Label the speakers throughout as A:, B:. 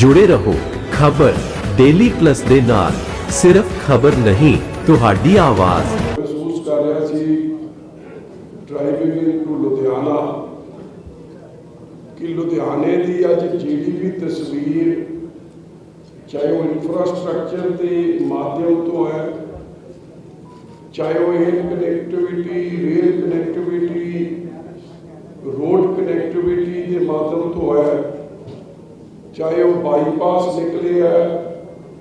A: ਜੁੜੇ ਰਹੋ। ਖਬਰ ਡੇਲੀ ਪਲੱਸ ਦੇ ਨਾਲ। ਸਿਰਫ ਖਬਰ ਨਹੀਂ, ਤੁਹਾਡੀ ਆਵਾਜ਼।
B: ਮਹਿਸੂਸ ਕਰ ਰਿਹਾ ਸੀ ਡਰਾਈਵਿੰਗ ਇਨਟੂ ਲੁਧਿਆਣਾ। ਕਿ ਲੁਧਿਆਣੇ ਦੀ ਅੱਜ ਜਿਹੜੀ ਵੀ ਤਸਵੀਰ, ਚਾਹੇ ਉਹ ਇਨਫਰਾਸਟ੍ਰਕਚਰ ਦੇ ਮਾਧਿਅਮ ਤੋਂ ਹੈ, ਚਾਹੇ ਉਹ ਏਅਰ ਕਨੈਕਟੀਵਿਟੀ ਰੇਲ ਕਨੈਕਟੀਵਿਟੀ ਚਾਹੇ ਉਹ ਬਾਈਪਾਸ ਨਿਕਲੇ ਹੈ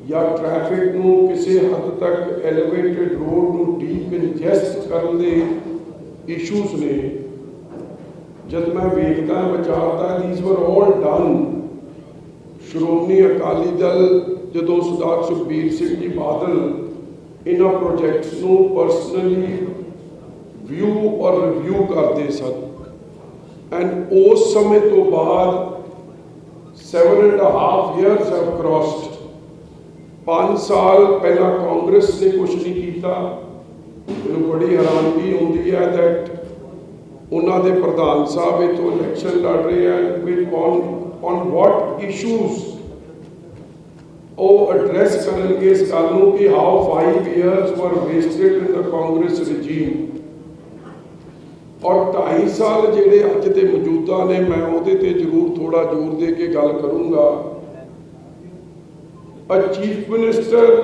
B: ਜਾਂ ਟ੍ਰੈਫਿਕ ਨੂੰ ਕਿਸੇ ਹੱਦ ਤੱਕ ਐਲੀਵੇਟਡ ਰੋਡ ਨੂੰ ਡੀਕੰਜੈਸਟ ਕਰਨ ਦੇ ਇਸ਼ੂਜ਼ ਨੇ। ਜਦ ਮੈਂ ਵੇਖਦਾ, ਵਿਚਾਰਦਾ this were all done Shiromani Akali Dal ਜਦੋਂ ਸਰਦਾਰ ਸੁਖਬੀਰ ਸਿੰਘ ਜੀ ਬਾਦਲ ਇਹਨਾਂ ਪ੍ਰੋਜੈਕਟਸ ਨੂੰ ਪਰਸਨਲੀ ਵਿਊ ਔਰ ਰਿਵਿਊ ਕਰਦੇ ਸਨ। ਐਂਡ ਉਸ ਸਮੇਂ ਤੋਂ ਬਾਅਦ seven and a half years have crossed. ਪੰਜ ਸਾਲ ਪਹਿਲਾਂ ਕਾਂਗਰਸ ਨੇ ਕੁਝ ਨਹੀਂ ਕੀਤਾ ਮੈਨੂੰ ਬੜੀ ਹੈਰਾਨਗੀ ਹੁੰਦੀ ਹੈ that ਉਹਨਾਂ ਦੇ ਪ੍ਰਧਾਨ ਸਾਹਿਬ ਇਥੋਂ ਇਲੈਕਸ਼ਨ ਲੜ ਰਹੇ ਹਨ with on on what issues ਉਹ ਐਡਰੈਸ ਕਰਨਗੇ ਇਸ ਗੱਲ ਨੂੰ ਕਿ how 5 years were wasted in the Congress regime ਔਰ 2.5 ਸਾਲ ਜਿਹੜੇ ਅੱਜ ਦੇ ਮੌਜੂਦਾ ਨੇ, ਮੈਂ ਉਹਦੇ ਤੇ ਜ਼ਰੂਰ ਥੋੜਾ ਜ਼ੋਰ ਦੇ ਕੇ ਗੱਲ ਕਰੂੰਗਾ। Uh chief minister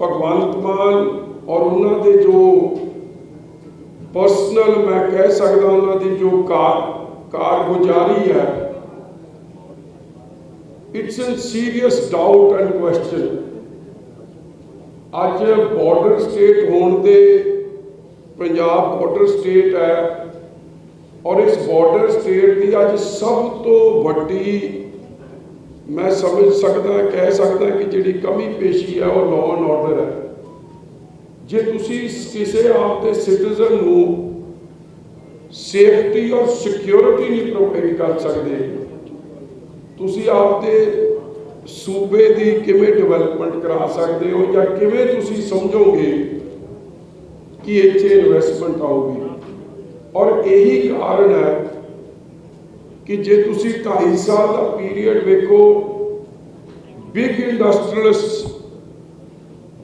B: Bhagwant Mann ਔਰ ਉਹਨਾਂ ਦੇ ਜੋ ਪਰਸਨਲ, ਮੈਂ ਕਹਿ ਸਕਦਾ ਉਹਨਾਂ ਦੀ ਜੋ ਕਾਰ, ਕਾਰਗੁਜ਼ਾਰੀ ਹੈ it's in serious doubt and question ਅੱਜ ਬਾਰਡਰ ਸਟੇਟ ਹੋਣ ਦੇ ਪੰਜਾਬ ਬਾਰਡਰ ਸਟੇਟ ਹੈ ਔਰ ਇਸ ਬਾਰਡਰ ਸਟੇਟ ਦੀ ਅੱਜ ਸਭ ਤੋਂ ਵੱਡੀ ਮੈਂ ਸਮਝ ਸਕਦਾ, ਕਹਿ ਸਕਦਾ ਕਿ ਜਿਹੜੀ ਕਮੀ ਪੇਸ਼ੀ ਹੈ ਉਹ ਲਾਅ ਐਂਡ ਆਰਡਰ ਹੈ। ਜੇ ਤੁਸੀਂ ਕਿਸੇ ਆਪ ਦੇ ਸਿਟੀਜ਼ਨ ਨੂੰ ਸੇਫਟੀ ਔਰ ਸਿਕਿਉਰਿਟੀ ਨਹੀਂ ਪ੍ਰੋਵਾਈਡ ਕਰ ਸਕਦੇ, ਤੁਸੀਂ ਆਪ ਦੇ ਸੂਬੇ ਦੀ ਕਿਵੇਂ ਡਿਵੈਲਪਮੈਂਟ ਕਰਾ ਸਕਦੇ ਹੋ ਜਾਂ ਕਿਵੇਂ ਤੁਸੀਂ ਸਮਝੋਗੇ ਕਿ ਇੱਥੇ ਇਨਵੈਸਟਮੈਂਟ ਆਊਗੀ। ਔਰ ਇਹੀ ਕਾਰਨ ਹੈ ਕਿ ਜੇ ਤੁਸੀਂ 2.5 ਸਾਲ ਦਾ ਪੀਰੀਅਡ ਵੇਖੋ ਬਿਗ ਇੰਡਸਟਰੀਅਲਿਸਟ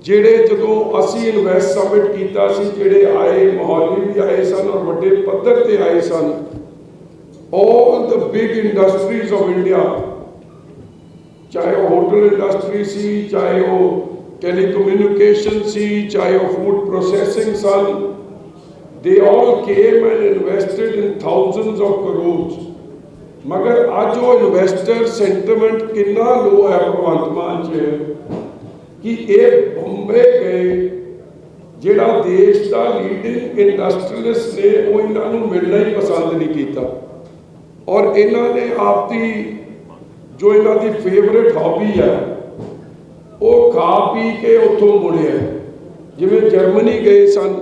B: ਜਿਹੜੇ ਜਦੋਂ ਅਸੀਂ ਇਨਵੈਸਟ ਸਬਮਿਟ ਕੀਤਾ ਸੀ, ਜਿਹੜੇ ਆਏ ਮੋਹਾਲੀ ਵੀ ਆਏ ਸਨ ਔਰ ਵੱਡੇ ਪੱਧਰ ਤੇ ਆਏ ਸਨ, all the big industries of India, ਚਾਹੇ ਉਹ ਹੋਟਲ ਇੰਡਸਟਰੀ ਸੀ, ਚਾਹੇ ਉਹ ਟੈਲੀਕਮਿਊਨੀਕੇਸ਼ਨ ਸੀ ਚਾਹੇ ਉਹ ਫੂਡ ਪ੍ਰੋਸੈਸਿੰਗ ਸਨ they all came and invested in thousands of crores. ਮਗਰ ਅੱਜ ਉਹ ਇਨਵੈਸਟਰ ਸੈਂਟੀਮੈਂਟ ਕਿੰਨਾ ਲੋ ਹੈ, ਭਗਵੰਤ ਮਾਨ ਚ ਕਿ ਇਹ ਬੰਬੇ ਗਏ, ਜਿਹੜਾ ਦੇਸ਼ ਦਾ ਲੀਡਿੰਗ ਇੰਡਸਟਰੀਅਲਿਸਟ ਨੇ, ਉਹ ਇਹਨਾਂ ਨੂੰ ਮਿਲਣਾ ਹੀ ਪਸੰਦ ਨਹੀਂ ਕੀਤਾ। ਔਰ ਇਹਨਾਂ ਨੇ ਆਪਦੀ, ਜੋ ਇਹਨਾਂ ਦੀ ਫੇਵਰਿਟ ਹੌਬੀ ਹੈ ਉਹ ਖਾ ਪੀ ਕੇ ਉੱਥੋਂ ਮੁੜਿਆ ਜਿਵੇਂ ਜਰਮਨੀ ਗਏ ਸਨ।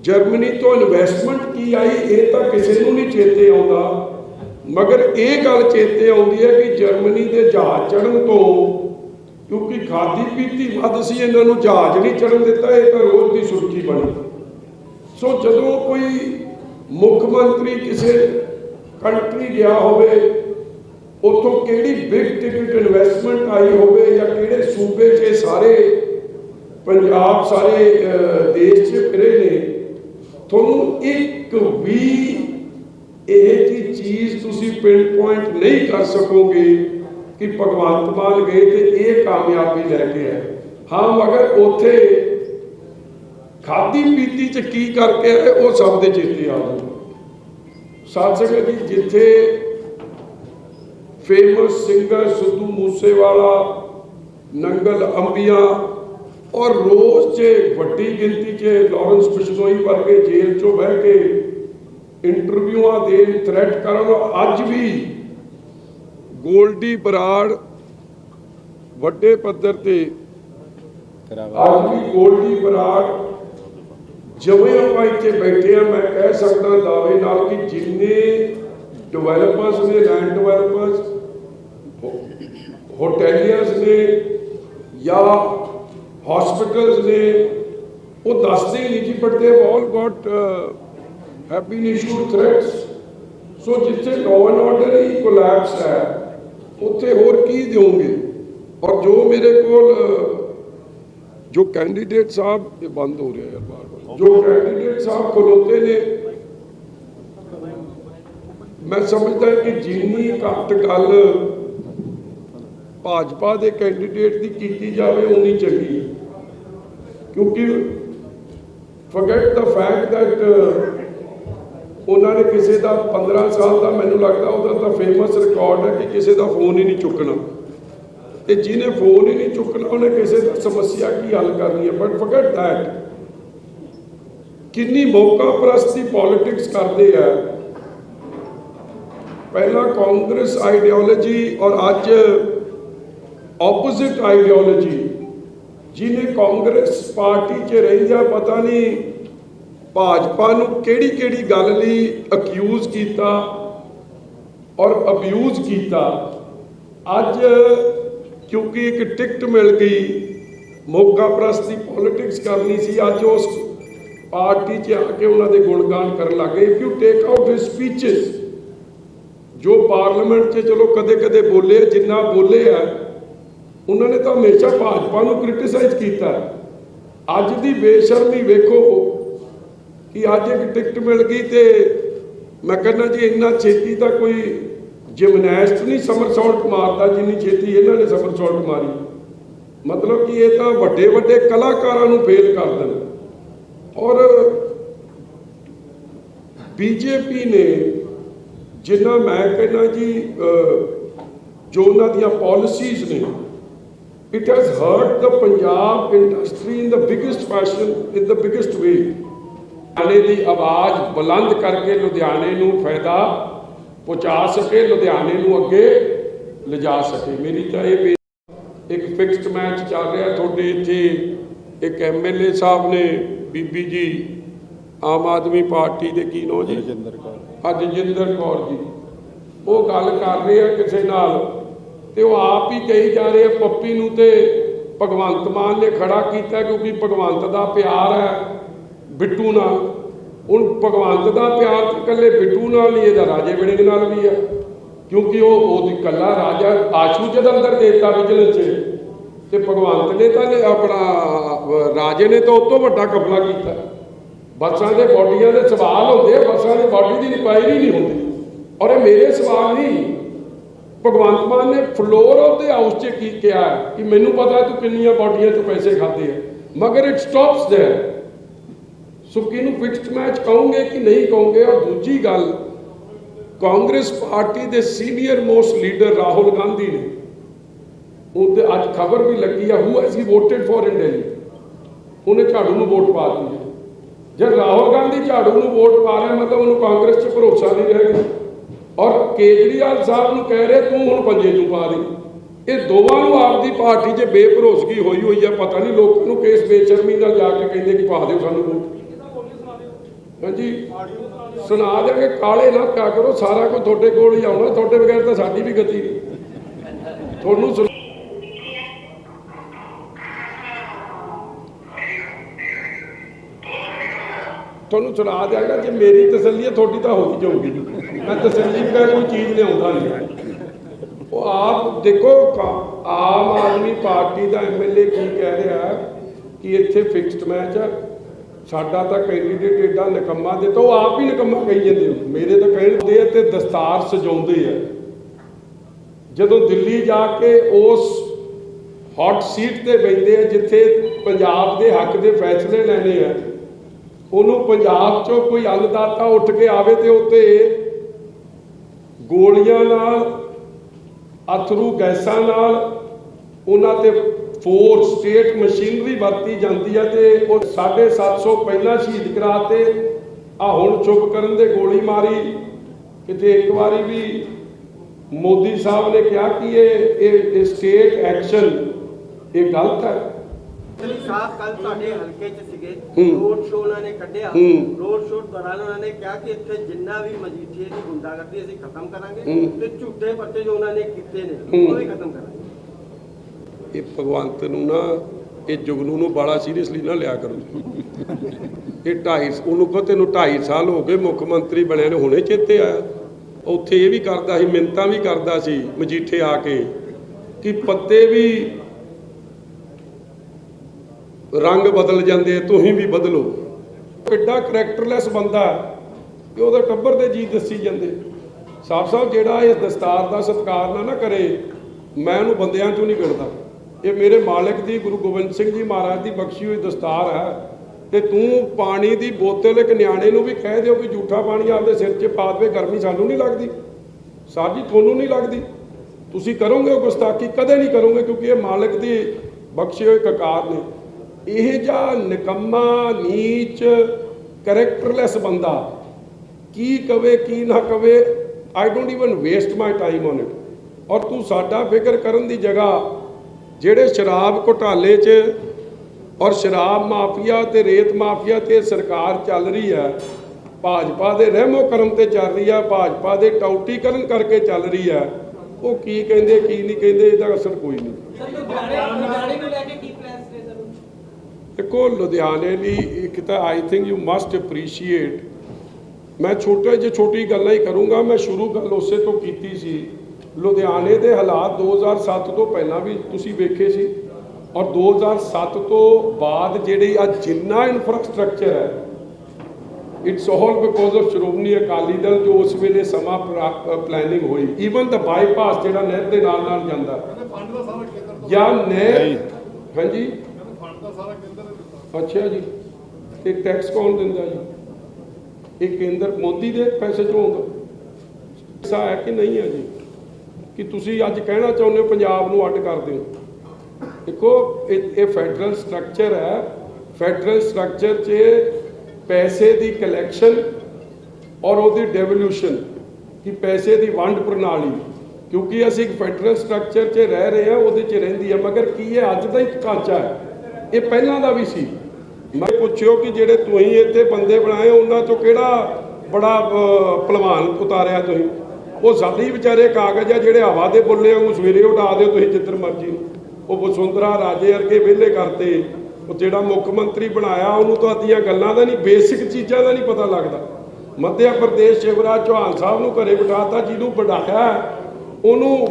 B: ਜਰਮਨੀ ਤੋਂ ਇਨਵੈਸਟਮੈਂਟ ਕੀ ਆਈ, ਇਹ ਤਾਂ ਕਿਸੇ ਨੂੰ ਨਹੀਂ ਚੇਤੇ ਆਉਂਦਾ। ਮਗਰ ਇਹ ਗੱਲ ਚੇਤੇ ਆਉਂਦੀ ਹੈ ਕਿ ਜਰਮਨੀ ਦੇ ਜਹਾਜ਼ ਚੜਨ ਤੋਂ, ਕਿਉਂਕਿ ਖਾਦੀ ਪੀਤੀ ਵੱਧ ਸੀ, ਇਹਨਾਂ ਨੂੰ ਜਹਾਜ਼ ਨਹੀਂ ਚੜਨ ਦਿੱਤਾ, ਇਹ ਤਾਂ ਰੋਜ਼ ਦੀ ਸੁਰਖੀ ਬਣੀ। ਸੋ ਜਦੋਂ ਕੋਈ ਮੁੱਖ ਮੰਤਰੀ ਕਿਸੇ ਕੰਟਰੀ ਗਿਆ ਹੋਵੇ ਉਥੋਂ ਕਿਹੜੀ ਬਿਗ ਟਿਕਟ ਇਨਵੈਸਟਮੈਂਟ ਆਈ ਹੋਵੇ ਜਾਂ ਕਿਹੜੇ ਸੂਬੇ 'ਚ ਸਾਰੇ ਪੰਜਾਬ, ਸਾਰੇ ਦੇਸ਼ 'ਚ ਫਿਰੇ ਨੇ, ਤੁਹਾਨੂੰ ਇੱਕ ਵੀ ਇਹ ਜੀ ਚੀਜ਼ ਤੁਸੀਂ ਪਿੰਨ ਪੁਆਇੰਟ ਨਹੀਂ ਕਰ ਸਕੋਗੇ ਕਿ ਭਗਵੰਤ ਮਾਨ ਗਏ ਤੇ ਇਹ ਕਾਮਯਾਬੀ ਲੈ ਕੇ ਆਏ। ਹਾਂ, ਮਗਰ ਉਥੇ ਖਾਦੀ ਪੀਤੀ ਚ ਕੀ ਕਰਕੇ ਆਏ, ਉਹ ਸਭ ਦੇ ਚੇਤੇ ਆ ਜਾਊ ਸਾਧ ਸੰਗਤ ਜੀ, ਜਿੱਥੇ ਫੇਮਸ ਸਿੰਗਰ ਸਿੱਧੂ ਮੂਸੇਵਾਲਾ ਨੰਗਲ ਅੰਬੀਆਂ ਔਰ ਰੋਜ਼ 'ਚ ਵੱਡੀ ਗਿਣਤੀ 'ਚ ਲਾਰੈਂਸ ਬਿਸ਼ਨੋਈ ਵਰਗੇ ਜੇਲ੍ਹ 'ਚੋਂ ਬਹਿ ਕੇ ਇੰਟਰਵਿਊਆਂ ਦੇਣ ਥ੍ਰੈਟ ਕਰਨ ਅੱਜ ਵੀ ਗੋਲਡੀ ਬਰਾੜ ਵੱਡੇ ਪੱਧਰ ਤੇ ਅੱਜ ਵੀ ਗੋਲਡੀ ਬਰਾੜ ਜਿਵੇਂ ਆਪਾਂ ਇੱਥੇ ਬੈਠੇ ਆ। ਮੈਂ ਕਹਿ ਸਕਦਾ ਦਾਅਵੇ ਨਾਲ ਕਿ ਜਿੰਨੇ ਡਿਵੈਲਪਰਸ ਨੇ ਲੈਂਡ ਡਿਵੈਲਪਰਸ ਹੋਟਲੀਅਰਸ ਨੇ ਜਾਂ ਹਸਪੀਟਲਸ ਨੇ, ਉਹ ਦੱਸਦੇ ਹੀ ਨਹੀਂ ਜੀ but they all got have been issued threats so ਜਿੱਥੇ ਲਾਅ ਆਰਡਰ ਹੀ ਕੋਲੈਪਸ ਹੈ, ਉੱਥੇ ਹੋਰ ਕੀ ਦਿਓਗੇ? ਔਰ ਜੋ ਮੇਰੇ ਕੋਲ ਜੋ ਕੈਂਡੀਡੇਟ ਸਾਹਿਬ, ਇਹ ਬੰਦ ਹੋ ਰਿਹਾ ਯਾਰ ਬਾਰ ਬਾਰ ਜੋ ਕੈਂਡੀਡੇਟ ਸਾਹਿਬ ਖਲੋਤੇ ਨੇ, ਮੈਂ ਸਮਝਦਾ ਕਿ ਜਿੰਨੀ ਘੱਟ ਗੱਲ ਭਾਜਪਾ ਦੇ ਕੈਂਡੀਡੇਟ ਦੀ ਕੀਤੀ ਜਾਵੇ ਉਨੀ ਚੰਗੀ। ਕਿਉਂਕਿ ਫੋਰਗੇਟ ਦਾ ਫੈਕਟ ਦੈਟ ਉਹਨਾਂ ਨੇ ਕਿਸੇ ਦਾ 15 ਸਾਲ ਦਾ ਮੈਨੂੰ ਲੱਗਦਾ ਉਹਦਾ ਤਾਂ ਫੇਮਸ ਰਿਕਾਰਡ ਹੈ ਕਿ ਕਿਸੇ ਦਾ ਫੋਨ ਹੀ ਨਹੀਂ ਚੁੱਕਣਾ। ਤੇ ਜਿਹਨੇ ਫੋਨ ਹੀ ਨਹੀਂ ਚੁੱਕਣਾ, ਉਹਨੇ ਕਿਸੇ ਦਾ ਸਮੱਸਿਆ ਕੀ ਹੱਲ ਕਰਨੀ ਹੈ? ਬਟ ਫੋਰਗੇਟ ਦੈਟ ਕਿੰਨੀ ਮੌਕਾ ਪ੍ਰਸਤੀ ਪੋਲਿਟਿਕਸ ਕਰਦੇ ਆ। ਪਹਿਲਾਂ ਕਾਂਗਰਸ ਆਈਡੀਓਲੋਜੀ ਔਰ ਅੱਜ ਆਪੋਜ਼ਿਟ ਆਈਡੀਓਲੋਜੀ ਜਿਹਨੇ ਕਾਂਗਰਸ ਪਾਰਟੀ 'ਚ ਰਹਿੰਦਿਆਂ ਪਤਾ ਨਹੀਂ ਭਾਜਪਾ ਨੂੰ ਕਿਹੜੀ ਕਿਹੜੀ ਗੱਲ ਲਈ ਅਕਿਊਜ਼ ਕੀਤਾ ਔਰ ਅਬਿਊਜ਼ ਕੀਤਾ। ਅੱਜ ਕਿਉਂਕਿ ਇੱਕ ਟਿਕਟ ਮਿਲ ਗਈ ਮੌਕਾ ਪ੍ਰਸਤੀ ਪੋਲਿਟਿਕਸ ਕਰਨੀ ਸੀ, ਅੱਜ ਉਸ ਪਾਰਟੀ 'ਚ ਆ ਕੇ ਉਹਨਾਂ ਦੇ ਗੁਣਗਾਨ ਕਰਨ ਲੱਗੇ if you take out his speeches ਜੋ ਪਾਰਲੀਮੈਂਟ 'ਚ ਚਲੋ ਕਦੇ-ਕਦੇ ਬੋਲੇ, ਜਿੰਨਾ ਬੋਲੇ ਆ ਉਹਨਾਂ ਨੇ ਤਾਂ ਹਮੇਸ਼ਾ ਭਾਜਪਾ ਨੂੰ ਕ੍ਰਿਟਿਸਾਈਜ਼ ਕੀਤਾ। ਅੱਜ ਦੀ ਬੇਸ਼ਰਮੀ ਵੇਖੋ ਕਿ ਅੱਜ ਇੱਕ ਟਿਕਟ ਮਿਲ ਗਈ ਤੇ ਮੈਂ ਕਹਿੰਦਾ ਜੀ, ਇੰਨਾ ਛੇਤੀ ਤਾਂ ਕੋਈ ਜਿਮਨੈਸਟ ਨਹੀਂ ਸਮਰਸੌਲਟ ਮਾਰਦਾ, ਜਿੰਨੀ ਛੇਤੀ ਇਹਨਾਂ ਨੇ ਸਮਰਸੌਲਟ ਮਾਰੀ। ਮਤਲਬ ਕਿ ਇਹ ਤਾਂ ਵੱਡੇ ਵੱਡੇ ਕਲਾਕਾਰਾਂ ਨੂੰ ਫੇਲ ਕਰ ਦੇਣ। ਔਰ ਬੀਜੇਪੀ ਨੇ ਜਿੰਨਾ ਮੈਂ ਕਹਿੰਦਾ ਜੀ ਜੋ ਉਹਨਾਂ ਦੀਆਂ ਪਾਲਿਸੀਜ਼ ਨੇ it has hurt the Punjab industry in the biggest fashion, in the biggest way. ਲੁਧਿਆਣੇ ਦੀ ਆਵਾਜ਼ ਬੁਲੰਦ ਕਰਕੇ ਲੁਧਿਆਣੇ ਨੂੰ ਫਾਇਦਾ ਪਹੁੰਚਾ ਸਕੇ ਲੁਧਿਆਣੇ ਨੂੰ ਅੱਗੇ ਲਿਜਾ ਸਕੇ ਮੇਰੀ ਤਾਂ ਇਹ ਇੱਕ ਫਿਕਸਡ ਮੈਚ ਚੱਲ ਰਿਹਾ ਤੁਹਾਡੇ ਇੱਥੇ ਇੱਕ ਐਮਐਲਏ ਸਾਹਿਬ ਨੇ ਬੀਬੀ ਜੀ ਆਮ ਆਦਮੀ ਪਾਰਟੀ ਦੇ ਕੀ ਨੋ ਜੀ ਰਜਿੰਦਰ ਕੌਰ ਅੱਜ ਰਜਿੰਦਰ ਕੌਰ ਜੀ ਉਹ ਗੱਲ ਕਰ ਰਹੇ ਆ ਕਿਸੇ ਨਾਲ ਤੇ ਉਹ ਆਪ ਹੀ ਕਹੀ ਜਾ ਰਹੇ ਆ, ਪੱਪੀ ਨੂੰ ਤੇ ਭਗਵੰਤ ਮਾਨ ਨੇ ਖੜਾ ਕੀਤਾ ਕਿਉਂਕਿ ਭਗਵੰਤ ਦਾ ਪਿਆਰ ਹੈ, ਬਿੱਟੂ ਨਾਲ। ਹੁਣ ਭਗਵੰਤ ਦਾ ਪਿਆਰ ਇਕੱਲੇ ਬਿੱਟੂ ਨਾਲ ਨਹੀਂ, ਇਹਦਾ ਰਾਜੇ ਵੜਿੰਗ ਨਾਲ ਵੀ ਹੈ। ਕਿਉਂਕਿ ਉਹ ਉਹਦੀ ਕੱਲਾ ਰਾਜਾ ਆਸ਼ੂ ਜਦ ਅੰਦਰ ਦੇਤਾ ਵਿਜੀਲੈਂਸ 'ਚ, ਤੇ ਭਗਵੰਤ ਨੇ ਤਾਂ ਆਪਣਾ, ਰਾਜੇ ਨੇ ਤਾਂ ਉਹ ਤੋਂ ਵੱਡਾ ਕਬਲਾ ਕੀਤਾ। ਬੱਸਾਂ ਦੇ ਬੋਡੀਆਂ ਦੇ ਸਵਾਲ ਹੁੰਦੇ ਆ, ਬੱਸਾਂ ਦੀ ਬਾਡੀ ਦੀ ਰਿਪਾਇਰੀ ਨਹੀਂ ਹੁੰਦੀ। ਔਰ ਇਹ ਮੇਰੇ ਸਵਾਲ ਨਹੀਂ ਭਗਵੰਤ ਮਾਨ ਨੇ ਫਲੋਰ ਆਫ ਦੇ ਹਾਊਸ 'ਚ ਕੀ ਕਿਹਾ ਕਿ ਮੈਨੂੰ ਪਤਾ ਤੂੰ ਕਿੰਨੀਆਂ ਬਾਡੀਆਂ 'ਚ ਪੈਸੇ ਖਾਦੇ ਆ, ਮਗਰ ਇਟ ਸਟਾਪਸ देयर ਸੋ ਕਿਹਨੂੰ ਫਿਕਸਡ ਮੈਚ ਕਹੋਗੇ ਕਿ ਨਹੀਂ ਕਹੋਗੇ, ਔਰ ਦੂਜੀ ਗੱਲ, ਕਾਂਗਰਸ ਪਾਰਟੀ ਦੇ senior most leader Rahul Gandhi ਨੇ ਉਹ ਉਹਦੇ ਅੱਜ ਖਬਰ ਵੀ ਲੱਗੀ ਆ who has voted for in Delhi ਉਹਨੇ ਝਾੜੂ ਨੂੰ ਵੋਟ ਪਾ ਦਿੱਤੀ ਜੇ ਰਾਹੁਲ ਗਾਂਧੀ ਝਾੜੂ ਨੂੰ ਵੋਟ ਪਾ ਰਿਹਾ, ਮਤਲਬ ਉਹਨੂੰ ਕਾਂਗਰਸ 'ਚ ਭਰੋਸਾ ਨਹੀਂ ਰਹਿ ਗਿਆ। ਔਰ ਕੇਜਰੀਵਾਲ ਸਾਹਿਬ ਨੂੰ ਕਹਿ ਰਹੇ, ਤੂੰ ਹੁਣ ਪੰਜੇ ਨੂੰ ਪਾ ਦੇ। ਇਹ ਦੋਵਾਂ ਨੂੰ ਆਪਦੀ ਪਾਰਟੀ 'ਚ ਬੇਭਰੋਸਗੀ ਹੋਈ ਹੋਈ ਆ, ਪਤਾ ਨਹੀਂ ਲੋਕਾਂ ਨੂੰ ਕਿਸ ਬੇਸ਼ਰਮੀ ਨਾਲ ਜਾ ਕੇ ਕਹਿੰਦੇ ਕਿ ਪਾ ਦਿਓ ਸਾਨੂੰ ਵੋਟ। ਹਾਂਜੀ। ਸੁਣਾ ਦੇਗੇ ਕਾਲੇ ਨਾ ਕਿਆ ਕਰੋ, ਸਾਰਾ ਕੁਝ ਤੁਹਾਡੇ ਕੋਲ ਹੀ ਆਉਣਾ, ਤੁਹਾਡੇ ਬਗੈਰ ਤਾਂ ਸਾਡੀ ਵੀ ਗਤੀ ਨਹੀਂ। ਤੁਹਾਨੂੰ ਤੁਹਾਨੂੰ ਸੁਣਾ ਦਿਆਂਗਾ, ਜੇ ਮੇਰੀ ਤਸੱਲੀ ਹੈ ਤੁਹਾਡੀ ਤਾਂ ਹੋ ਹੀ ਜਾਊਗੀ। ਮੈਂ ਤਸੱਲੀ ਬਗੈਰ ਕੋਈ ਚੀਜ਼ ਲਿਆਉਂਦਾ ਨਹੀਂ। ਉਹ ਆਪ ਦੇਖੋ ਆਮ ਆਦਮੀ ਪਾਰਟੀ ਦਾ ਐਮਐਲਏ ਕੀ ਕਹਿ ਰਿਹਾ ਕਿ ਇੱਥੇ ਫਿਕਸਡ ਮੈਚ ਹੈ। ਸਾਡਾ ਤਾਂ ਕੈਂਡੀਡੇਟ ਏਡਾ ਨਿਕੰਮਾ ਦੇ ਤਾਂ ਆਪ ਹੀ ਨਿਕੰਮਾ ਕਹੀ ਜਾਂਦੇ ਹੋ। ਮੇਰੇ ਤਾਂ ਕਹਿੰਦੇ ਆ ਤੇ ਦਸਤਾਰ ਸਜਾਉਂਦੇ ਆ। ਜਦੋਂ ਦਿੱਲੀ ਜਾ ਕੇ ਉਸ ਹੌਟ ਸੀਟ ਤੇ ਬੈਠਦੇ ਆ, ਜਿੱਥੇ ਪੰਜਾਬ ਦੇ ਹੱਕ ਦੇ ਫੈਸਲੇ ਲੈਣੇ ਆ, ਉਹਨੂੰ ਪੰਜਾਬ ਚੋਂ ਕੋਈ ਅੰਨਦਾਤਾ ਉੱਠ ਕੇ ਆਵੇ ਤੇ ਉੱਤੇ ਗੋਲੀਆਂ ਨਾਲ, ਅਥਰੂ ਗੈਸਾਂ ਨਾਲ, ਉਹਨਾਂ ਤੇ ਫੋਰ ਸਟੇਟ ਮਸ਼ੀਨਰੀ ਵਰਤੀ ਜਾਂਦੀ ਹੈ ਤੇ ਉਹ 750 ਪਹਿਲਾਂ ਸ਼ਹੀਦ ਕਰਾਤੇ। ਆ ਹੁਣ ਚੁੱਪ ਕਰਨ ਦੇ ਗੋਲੀ ਮਾਰੀ। ਕਿਤੇ ਇੱਕ ਵਾਰੀ ਵੀ ਮੋਦੀ ਸਾਹਿਬ ਨੇ ਕਿਹਾ ਕਿ ਇਹ ਇਹ ਸਟੇਟ ਐਕਸ਼ਨ, ਇਹ ਗਲਤ ਹੈ।
C: ਅਲੀ ਸਾਹਿਬ ਕੱਲ ਤੁਹਾਡੇ ਹਲਕੇ 'ਚ ਸੀਗੇ
B: ਹੂੰ।
C: ਰੋਡ ਸ਼ੋਅ ਉਹਨਾਂ ਨੇ ਕੱਢਿਆ
B: ਹੂੰ।
C: ਰੋਡ ਸ਼ੋਅ ਦੌਰਾਨ ਉਹਨਾਂ ਨੇ ਕਿਹਾ ਕਿ ਇੱਥੇ ਜਿੰਨਾ ਵੀ ਮਜੀਠੀਏ ਦੀ ਗੁੰਡਾਗਰਦੀ ਅਸੀਂ ਖਤਮ ਕਰਾਂਗੇ
B: ਹੂੰ।
C: ਤੇ ਝੂਠੇ ਪਰਚੇ ਜੋ ਉਹਨਾਂ ਨੇ ਕੀਤੇ ਨੇ
B: ਹੂੰ।
C: ਉਹ ਵੀ ਖਤਮ ਕਰਾਂਗੇ
B: ਇਹ ਭਗਵੰਤ ਨੂੰ ਨਾ ਇਹ ਜੁਗਨੂ ਨੂੰ ਬੜਾ ਸੀਰੀਅਸਲੀ ਨਾ ਲਿਆ ਕਰੋ ਇਹ ਢਾਈ ਉਹਨੂੰ ਕਹੋ ਤੈਨੂੰ 2.5 ਸਾਲ ਹੋ ਗਏ ਮੁੱਖ ਮੰਤਰੀ ਬਣਿਆ ਨੇ ਹੁਣੇ ਚੇਤੇ ਆਇਆ ਉੱਥੇ ਇਹ ਵੀ ਕਰਦਾ ਸੀ ਮਿੰਤਾਂ ਵੀ ਕਰਦਾ ਸੀ ਮਜੀਠੇ ਆ ਕੇ ਕਿ ਪੱਤੇ ਵੀ ਰੰਗ ਬਦਲ ਜਾਂਦੇ ਤੁਸੀਂ ਵੀ ਬਦਲੋ। ਕਿੱਡਾ ਕਰੈਕਟਰਲੈਸ ਬੰਦਾ ਹੈ ਕਿ ਉਹਦੇ ਟੱਬਰ ਦੇ ਜੀ ਦੱਸੀ ਜਾਂਦੇ। ਸਾਹਿਬ ਸਾਹਿਬ ਜਿਹੜਾ ਇਹ ਦਸਤਾਰ ਦਾ ਸਤਿਕਾਰ ਨਾ ਨਾ ਕਰੇ, ਮੈਂ ਉਹਨੂੰ ਬੰਦਿਆਂ ਚੋਂ ਨਹੀਂ ਗਿਣਦਾ ਇਹ ਮੇਰੇ ਮਾਲਕ ਦੀ, ਗੁਰੂ ਗੋਬਿੰਦ ਸਿੰਘ ਜੀ ਮਹਾਰਾਜ ਦੀ ਬਖਸ਼ੀ ਹੋਈ ਦਸਤਾਰ ਹੈ। ਤੇ ਤੂੰ ਪਾਣੀ ਦੀ ਬੋਤਲ ਇੱਕ ਨਿਆਣੇ ਨੂੰ ਵੀ ਕਹਿ ਦਿਓ ਕਿ ਝੂਠਾ ਪਾਣੀ ਆਪਦੇ ਸਿਰ 'ਚ ਪਾ ਦੇਵੇ, ਗਰਮੀ ਸਾਨੂੰ ਨਹੀਂ ਲੱਗਦੀ। ਸਰ ਜੀ, ਤੁਹਾਨੂੰ ਨਹੀਂ ਲੱਗਦੀ। ਤੁਸੀਂ ਕਰੋਗੇ ਉਹ ਗੁਸਤਾਖੀ? ਕਦੇ ਨਹੀਂ ਕਰੋਗੇ, ਕਿਉਂਕਿ ਇਹ ਮਾਲਕ ਦੀ ਬਖਸ਼ੇ ਹੋਏ ਕਕਾਰ ਨੇ। ਇਹ ਜਿਹਾ ਨਿਕੰਮਾ ਨੀਚ ਕਰੈਕਟਰਲੈਸ ਬੰਦਾ। ਕੀ ਕਵੇ, ਕੀ ਨਾ ਕਵੇ I don't even waste my time on it ਔਰ ਤੂੰ ਸਾਡਾ ਫਿਕਰ ਕਰਨ ਦੀ ਜਗ੍ਹਾ ਜਿਹੜੇ ਸ਼ਰਾਬ ਘੁਟਾਲੇ 'ਚ ਔਰ ਸ਼ਰਾਬ ਮਾਫੀਆ ਤੇ ਰੇਤ ਮਾਫੀਆ ਤੇ ਸਰਕਾਰ ਚੱਲ ਰਹੀ ਹੈ, ਭਾਜਪਾ ਦੇ ਰਹਿਮੋ ਕਰਮ ਤੇ ਚੱਲ ਰਹੀ ਹੈ, ਭਾਜਪਾ ਦੇ ਟੌਟੀਕਰਨ ਕਰਕੇ ਚੱਲ ਰਹੀ ਹੈ, ਉਹ ਕੀ ਕਹਿੰਦੇ, ਕੀ ਨਹੀਂ ਕਹਿੰਦੇ, ਇਹਦਾ ਅਸਰ ਕੋਈ ਨਹੀਂ
D: ਸਰ ਲੁਧਿਆਣੇ ਲੁਧਿਆਣੇ ਨੂੰ ਲੈ ਕੇ ਕੀ ਪਲਾਨਸ ਨੇ ਸਰ
B: ਦੇਖੋ ਲੁਧਿਆਣੇ ਲਈ ਇੱਕ ਤਾਂ I think you must appreciate ਮੈਂ ਛੋਟੇ ਜਿਹੇ ਛੋਟੀ ਗੱਲਾਂ ਹੀ ਕਰੂੰਗਾ ਮੈਂ ਸ਼ੁਰੂ ਗੱਲ ਉਸੇ ਤੋਂ ਕੀਤੀ ਸੀ। ਲੁਧਿਆਣੇ ਦੇ ਹਾਲਾਤ 2007 ਤੋਂ ਪਹਿਲਾਂ ਵੀ ਤੁਸੀਂ ਵੇਖੇ ਸੀ। ਔਰ 2007 ਤੋਂ ਬਾਅਦ ਜਿਹੜੀ ਆ ਜਿੰਨਾ ਇਨਫਰਾਸਟ੍ਰਕਚਰ ਹੈ it's all because of Shiromani Akali Dal ਜੋ ਉਸ ਵੇਲੇ ਸਮਾਂ ਪਲੈਨਿੰਗ ਹੋਈ। ਈਵਨ ਦਾ ਬਾਈਪਾਸ ਜਿਹੜਾ ਨਹਿਰ ਦੇ ਨਾਲ ਨਾਲ ਜਾਂਦਾ ਜਾਂ ਨਹਿਰ ਹਾਂਜੀ
E: ਕਹਿੰਦੇ ਫੰਡ ਦਾ ਸਾਰਾ ਕੇਂਦਰ ਨੇ ਦਿੱਤਾ
B: ਅੱਛਾ ਜੀ, ਤੇ ਟੈਕਸ ਕੌਣ ਦਿੰਦਾ ਜੀ? ਇਹ ਕੇਂਦਰ ਮੋਦੀ ਦੇ ਪੈਸੇ ਚੋਂ ਆਉਂਦਾ ਐਸਾ ਹੈ ਕਿ ਨਹੀਂ ਹੈ ਜੀ? ਕਿ ਤੁਸੀਂ ਅੱਜ ਕਹਿਣਾ ਚਾਹੁੰਦੇ ਹੋ ਪੰਜਾਬ ਨੂੰ ਅੱਡ ਕਰ ਦਿਓ। ਦੇਖੋ, ਇਹ ਇਹ ਫੈਡਰਲ ਸਟਰਕਚਰ ਹੈ। ਫੈਡਰਲ ਸਟਰਕਚਰ 'ਚ ਪੈਸੇ ਦੀ ਕਲੈਕਸ਼ਨ ਔਰ ਉਹਦੀ ਡੈਵੋਲੂਸ਼ਨ ਕਿ ਪੈਸੇ ਦੀ ਵੰਡ ਪ੍ਰਣਾਲੀ। ਕਿਉਂਕਿ ਅਸੀਂ ਫੈਡਰਲ ਸਟਰਕਚਰ 'ਚ ਰਹਿ ਰਹੇ ਹਾਂ, ਉਹਦੇ 'ਚ ਰਹਿੰਦੀ ਹੈ। ਮਗਰ ਕੀ ਹੈ? ਅੱਜ ਦਾ ਹੀ ਢਾਂਚਾ ਹੈ। ਇਹ ਪਹਿਲਾਂ ਦਾ ਵੀ ਸੀ। ਮੈਂ ਪੁੱਛਿਓ ਕਿ ਜਿਹੜੇ ਤੁਸੀਂ ਇੱਥੇ ਬੰਦੇ ਬਣਾਏ ਉਹਨਾਂ ਤੋਂ ਕਿਹੜਾ ਬੜਾ ਅਹ, ਭਲਵਾਨ ਉਤਾਰਿਆ ਤੁਸੀਂ? ਉਹ ਸਾਡੀ ਵਿਚਾਰੇ ਕਾਗਜ਼ ਆ ਜਿਹੜੇ ਹਵਾ ਦੇ ਬੁੱਲੇ ਵਾਂਗੂ ਸਵੇਰੇ ਉਡਾ ਦਿਓ ਤੁਸੀਂ ਜਿੱਧਰ ਮਰਜ਼ੀ। ਉਹ ਵਸੁੰਧਰਾ ਰਾਜੇ ਵਰਗੇ ਵਿਹਲੇ ਕਰਤੇ। ਉਹ ਜਿਹੜਾ ਮੁੱਖ ਮੰਤਰੀ ਬਣਾਇਆ ਉਹਨੂੰ ਤੁਹਾਡੀਆਂ ਗੱਲਾਂ ਦਾ ਨਹੀਂ ਬੇਸਿਕ ਚੀਜ਼ਾਂ ਦਾ ਨਹੀਂ ਪਤਾ ਲੱਗਦਾ। ਮੱਧ ਪ੍ਰਦੇਸ਼ ਸ਼ਿਵਰਾਜ ਚੌਹਾਨ ਸਾਹਿਬ ਨੂੰ ਘਰੇ ਬਿਠਾਤਾ ਜਿਹਨੂੰ ਬਣਾਇਆ ਉਹਨੂੰ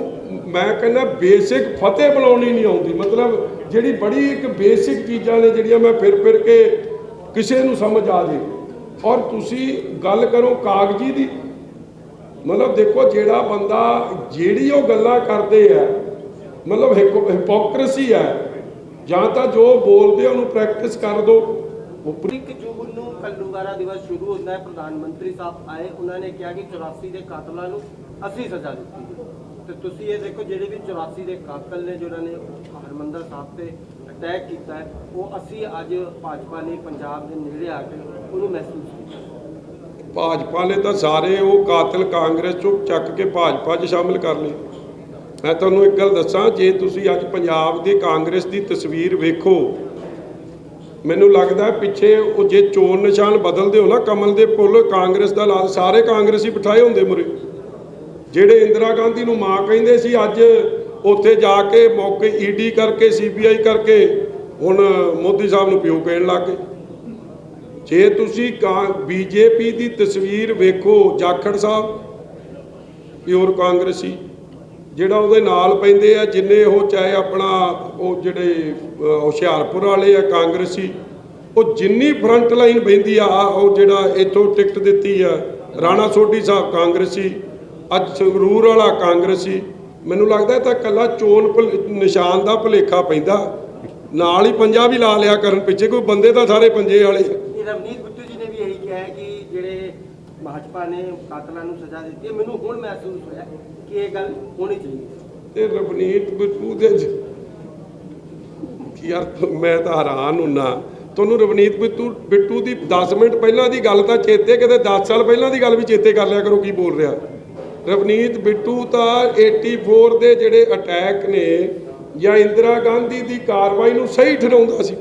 B: ਮੈਂ ਕਹਿੰਦਾ ਬੇਸਿਕ ਫਤਿਹ ਬੁਲਾਉਣੀ ਨਹੀਂ ਆਉਂਦੀ। ਮਤਲਬ ਜਿਹੜੀ ਬੜੀ ਇੱਕ ਬੇਸਿਕ ਚੀਜ਼ਾਂ ਨੇ ਜਿਹੜੀਆਂ ਮੈਂ ਫਿਰ ਫਿਰ ਕੇ ਕਿਸੇ ਨੂੰ ਸਮਝ ਆ ਜੇ। ਔਰ ਤੁਸੀਂ ਗੱਲ ਕਰੋ ਕਾਗਜ਼ੀ ਦੀ। ਮਤਲਬ ਦੇਖੋ ਜਿਹੜਾ ਬੰਦਾ ਜਿਹੜੀ ਉਹ ਗੱਲਾਂ ਕਰਦੇ ਆ, ਮਤਲਬ ਹਿਪੋਕ੍ਰੇਸੀ ਹੈ ਜਾਂ ਤਾਂ ਜੋ ਬੋਲਦੇ ਉਹਨੂੰ ਪ੍ਰੈਕਟਿਸ ਕਰ ਦੋ।
C: ਇੱਕ ਜੂਨ ਨੂੰ ਕੱਲੂਵਾਰਾ ਦਿਵਸ ਸ਼ੁਰੂ ਹੁੰਦਾ ਹੈ। ਪ੍ਰਧਾਨ ਮੰਤਰੀ ਸਾਹਿਬ ਆਏ, ਉਹਨਾਂ ਨੇ ਕਿਹਾ ਕਿ 84 ਦੇ ਕਾਤਲਾਂ ਨੂੰ ਅਸੀਂ ਸਜ਼ਾ ਦਿੱਤੀ ਹੈ। ਤੇ ਤੁਸੀਂ ਇਹ ਦੇਖੋ ਜਿਹੜੇ ਵੀ 84 ਦੇ ਕਾਤਲ ਨੇ ਜਿਨ੍ਹਾਂ ਨੇ ਹਰਮੰਦਰ ਸਾਹਿਬ ਤੇ ਅਟੈਕ ਕੀਤਾ ਹੈ, ਉਹ ਅਸੀਂ ਅੱਜ ਭਾਜਪਾ ਨੇ ਪੰਜਾਬ ਦੇ ਨੇੜੇ ਆ ਕੇ ਉਹਨੂੰ ਮਹਿਸੂਸ ਕੀਤਾ।
B: ਭਾਜਪਾ ਨੇ ਤਾਂ ਸਾਰੇ ਉਹ ਕਾਤਲ ਕਾਂਗਰਸ ਚੋਂ ਚੱਕ ਕੇ ਭਾਜਪਾ 'ਚ ਸ਼ਾਮਿਲ ਕਰ ਲਏ। ਮੈਂ ਤੁਹਾਨੂੰ ਇੱਕ ਗੱਲ ਦੱਸਾਂ, ਜੇ ਤੁਸੀਂ ਅੱਜ ਪੰਜਾਬ ਦੀ ਕਾਂਗਰਸ ਦੀ ਤਸਵੀਰ ਵੇਖੋ, ਮੈਨੂੰ ਲੱਗਦਾ ਪਿੱਛੇ ਉਹ ਜੇ ਚੋਣ ਨਿਸ਼ਾਨ ਬਦਲਦੇ ਹੋ ਨਾ, ਕਮਲ ਦੇ ਪੁੱਲ ਕਾਂਗਰਸ ਦਾ ਲਾਲ ਸਾਰੇ ਕਾਂਗਰਸੀ ਬਿਠਾਏ ਹੁੰਦੇ ਮੁਰੇ। ਜਿਹੜੇ ਇੰਦਰਾ ਗਾਂਧੀ ਨੂੰ ਮਾਂ ਕਹਿੰਦੇ ਸੀ, ਅੱਜ ਉੱਥੇ ਜਾ ਕੇ ਮੌਕੇ ਈਡੀ ਕਰਕੇ ਸੀਬੀਆਈ ਕਰਕੇ ਹੁਣ ਮੋਦੀ ਸਾਹਿਬ ਨੂੰ ਪਿਓ ਕਹਿਣ ਲੱਗ ਗਏ। ਜੇ ਤੁਸੀਂ ਬੀਜੇਪੀ ਦੀ ਤਸਵੀਰ ਵੇਖੋ, ਜਾਖੜ ਸਾਹਿਬ, ਪਿਓਰ ਕਾਂਗਰਸੀ, ਜਿਹੜਾ ਉਹਦੇ ਨਾਲ ਪੈਂਦੇ ਆ, ਜਿੰਨੇ ਉਹ ਚਾਹੇ ਆਪਣਾ ਉਹ ਜਿਹੜੇ ਹੁਸ਼ਿਆਰਪੁਰ ਵਾਲੇ ਆ, ਕਾਂਗਰਸੀ, ਉਹ ਜਿੰਨੀ ਫਰੰਟ ਲਾਈਨ ਬੈਂਦੀ ਆ ਆਹ ਉਹ ਜਿਹੜਾ ਇੱਥੋਂ ਟਿਕਟ ਦਿੱਤੀ ਆ, ਰਾਣਾ ਸੋਢੀ ਸਾਹਿਬ ਕਾਂਗਰਸੀ ਅੱਜ ਸੰਗਰੂਰ ਵਾਲਾ ਕਾਂਗਰਸੀ ਮੈਨੂੰ ਲੱਗਦਾ ਇਹ ਤਾਂ ਕੱਲਾ ਚੋਣ ਨਿਸ਼ਾਨ ਦਾ ਭੁਲੇਖਾ ਪੈਂਦਾ। ਨਾਲ ਹੀ ਪੰਜਾ ਵੀ ਲਾ ਲਿਆ ਕਰਨ ਪਿੱਛੇ ਕੋਈ ਬੰਦੇ ਤਾਂ ਸਾਰੇ ਪੰਜੇ ਵਾਲੇ
C: ਇਹ ਰਵਨੀਤ ਬਿੱਟੂ ਜੀ ਨੇ ਵੀ ਇਹੀ ਕਿਹਾ ਕਿ ਜਿਹੜੇ ਭਾਜਪਾ ਨੇ ਕਾਤਲਾਂ ਨੂੰ ਸਜ਼ਾ ਦਿੱਤੀ ਹੈ। ਮੈਨੂੰ ਹੁਣ ਮਹਿਸੂਸ ਹੋਇਆ ਕਿ ਇਹ ਗੱਲ ਹੋਣੀ ਚਾਹੀਦੀ
B: ਤੇ ਰਵਨੀਤ ਬਿੱਟੂ ਦੇ ਯਾਰ ਮੈਂ ਤਾਂ ਹੈਰਾਨ ਹੁੰਨਾ। ਤੁਹਾਨੂੰ ਰਵਨੀਤ ਬਿੱਟੂ ਬਿੱਟੂ ਦੀ 10 ਮਿੰਟ ਪਹਿਲਾਂ ਦੀ ਗੱਲ ਤਾਂ ਚੇਤੇ ਕਿਤੇ 10 ਸਾਲ ਪਹਿਲਾਂ ਦੀ ਗੱਲ ਵੀ ਚੇਤੇ ਕਰ ਲਿਆ ਕਰੋ ਕੀ ਬੋਲ ਰਿਹਾ। ਰਵਨੀਤ ਬਿੱਟੂ ਤਾਂ 84 ਦੇ ਜਿਹੜੇ ਅਟੈਕ ਨੇ ਜਾਂ ਇੰਦਰਾ ਗਾਂਧੀ ਦੀ ਕਾਰਵਾਈ ਨੂੰ ਸਹੀ ਠਹਿਰਾਉਂਦਾ ਸੀ।